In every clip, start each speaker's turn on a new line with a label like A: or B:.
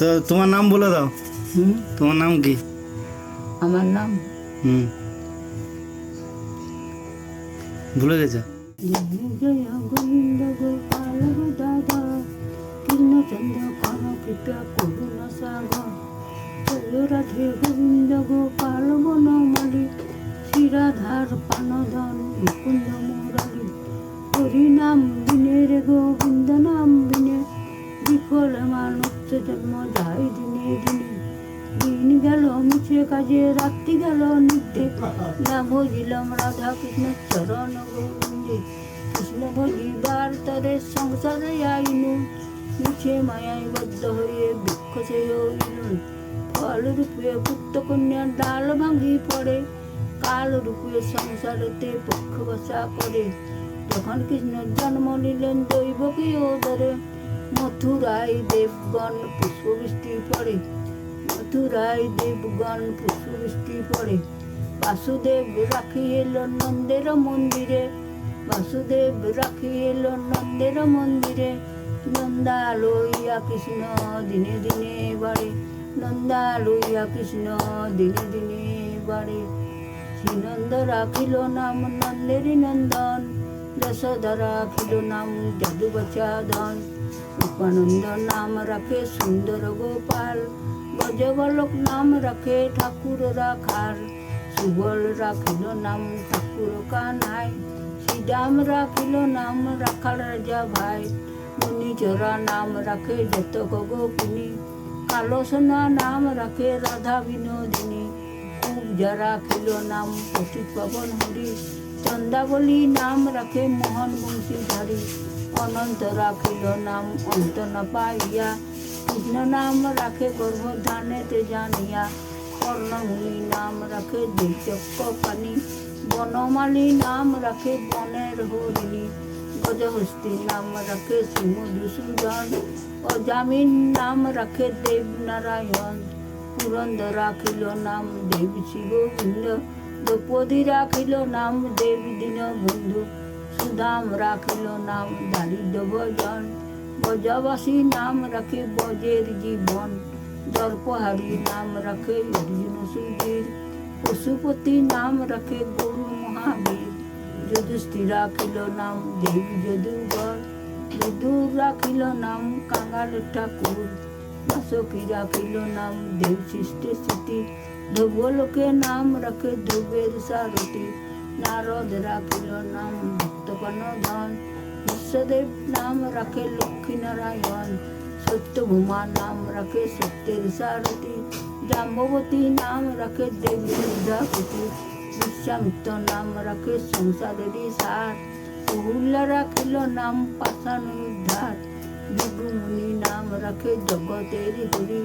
A: তো তোমার নাম বলে দাও তোমার নাম কি আমার নাম হুম ভুলে গেছো
B: কৃষ্ণচন্দ্র কর কৃপা করুণ সাগর রাধে গোবিন্দ গোপাল বনমালী শিরাধার পানধন মুকুন্দ মুরালী হরিনাম বিনে রে গোবিন্দ নাম বিনে বিফল মানব সে জন্মদায় দিনে দিনে দিন গেল মুছে কাজে রাত্রি গেল নিত্যে না বুঝিলাম রাধা কৃষ্ণ চরণ গোবিন্দে কৃষ্ণ ভজিবার তরে সংসারে আইনু মিছে মায়ায় বদ্ধ হয়ে বৃক্ষ সে হইল ফল রূপে পুত্র কন্যা ডাল ভাঙি পড়ে কাল রূপে সংসারেতে পক্ষ বসা করে তখন কৃষ্ণ জন্ম নিলেন ও ধরে মথুরায় দেবগণ পুষ্পবৃষ্টি পড়ে মথুরায় দেবগণ পুষ্পবৃষ্টি পড়ে বাসুদেব রাখি এলো নন্দের মন্দিরে বাসুদেব রাখি এলো নন্দের মন্দিরে নন্দা লইয়া কৃষ্ণ দিনে দিনে বাড়ে নন্দা লইয়া কৃষ্ণ দিনে দিনে বাড়ে শ্রীনন্দ রাখিল নাম নন্দেরি নন্দন যশোদা রাখিল নাম জাদু বচাদন গোপানন্দ নাম রাখে সুন্দর গোপাল গজবলক নাম রাখে ঠাকুর রাখার সুবল রাখিল নাম ঠাকুর কানাই শ্রীরাম রাখিল নাম রাখার রাজা ভাই মুনিচরা নাম রাখে যত গোপিনী কালো সোনা নাম রাখে রাধা বিনোদিনী খুব যারা খেল নাম পতিত পবন হরি চন্দাবলী নাম রাখে মোহন ধারী অনন্ত রাখিল নাম অন্ত না পাইয়া কৃষ্ণ নাম রাখে গর্ভধানেতে জানিয়া কর্ণমূলি নাম রাখে দুর্যক্ষ পানি বনমালী নাম রাখে বনের হরিণী গজহস্তি নাম রাখে সুমধুসূদন অজামিন নাম রাখে দেব নারায়ণ পুরন্দ রাখিল নাম দেব শিব বৃন্দ দ্রৌপদী রাখিল নাম দেব দীনবন্ধু দাম রাখিল নাম দারিদ্র ভজন বজাবাসী নাম রাখে বজের জীবন দর্পহারি নাম রাখে অর্জুন সুধীর পশুপতি নাম রাখে গরু মহাবীর যুধিষ্ঠির রাখিল নাম দেবী যদুঘর বিদুর রাখিল নাম কাঙাল ঠাকুর বাসকি রাখিল নাম দেব সৃষ্টি স্থিতি ধবলোকে নাম রাখে ধুবের সারথি নারদ রাখিল নাম সত্যপন্ন ধন বিশ্বদেব নাম রাখে লক্ষ্মীনারায়ণ সত্যভূমা নাম রাখে সত্যের সারথী জাম্বতী নাম রাখে দেবী বিদ্যাপতি বিশ্বামিত্র নাম রাখে সংসারেরই সার কহুল্লা রাখিল নাম পাষাণ উদ্ধার বিভুমুনি নাম রাখে জগতের হরি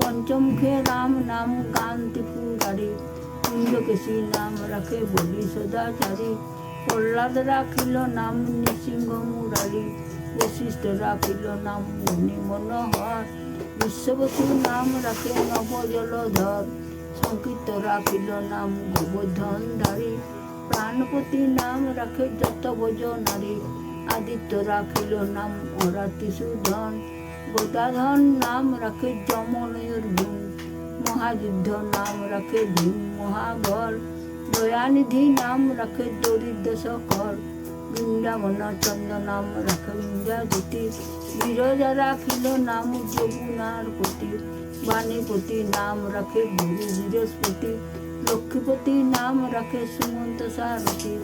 B: পঞ্চমুখে রাম নাম কান্তি পুঙ্গারী কুণ্ডকেশী নাম রাখে বলি সদাচারী প্রহ্লাদ রাখিল নাম নৃসিংহ মুরারি বশিষ্ঠ রাখিল নাম মুনি মনোহর বিশ্ববসু নাম রাখে নব জলধর সংকীর্ত রাখিল নাম গোবর্ধনধারী প্রাণপতি নাম রাখে যত ভোজ নারী আদিত্য রাখিল নাম অরাতিসূধন গোদাধন নাম রাখে যমনয়ুর ভীম মহাযুদ্ধ নাম রাখে ভীম মহাবল দয়ানিধি নাম রাখে দরিদ্র সকল বৃন্দাবন চন্দ্র নাম রাখে বিন্দাজ্যোতি বিরজা রাখিল নাম যমুনার প্রতি বাণীপতি নাম রাখে গুরু বৃহস্পতি লক্ষ্মীপতি নাম রাখে সুমন্ত সারথী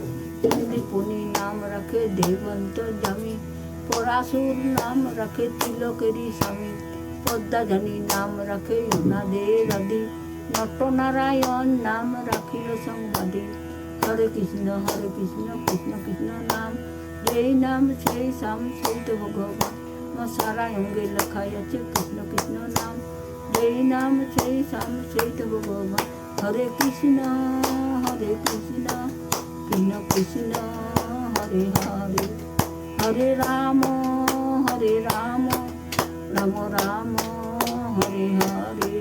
B: চন্দ্রপুনি নাম রাখে দেবন্ত জামি পরাশুর নাম রাখে তিলকেরি স্বামী পদ্মাধানী নাম রাখে ইনাদের আদি নটনারায়ণ নাম রাখিল সংবাদে হরে কৃষ্ণ হরে কৃষ্ণ কৃষ্ণ কৃষ্ণ নাম যেই নাম সেই সাম সেই তো ভগবান মা সারা অঙ্গে লেখা আছে কৃষ্ণ কৃষ্ণ নাম যেই নাম সেই সাম সেই তো ভগবান হরে কৃষ্ণ হরে কৃষ্ণ কৃষ্ণ কৃষ্ণ হরে হরে হরে রাম হরে রাম রাম রাম হরে হরে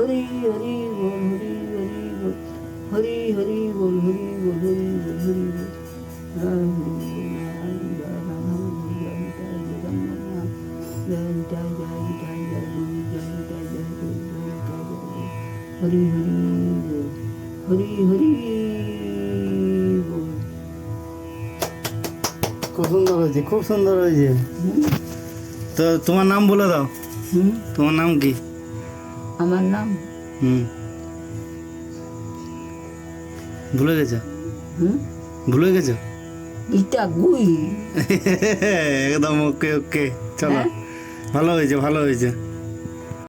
B: হরি হরি বল হরি হরি বল হরি হরি বল হরি বল হরি বল হরি বল হরি হরি হরি হরি
A: খুব সুন্দর হয়েছে খুব সুন্দর হয়েছে তো তোমার নাম বলে দাও তোমার নাম কি আমার নাম হুম ভুলে গেছ হুম ভুলে গেছো
B: ইটা গুই
A: একদম ওকে ওকে চলো হ্যাঁ? ভালো হয়েছে ভালো হয়েছে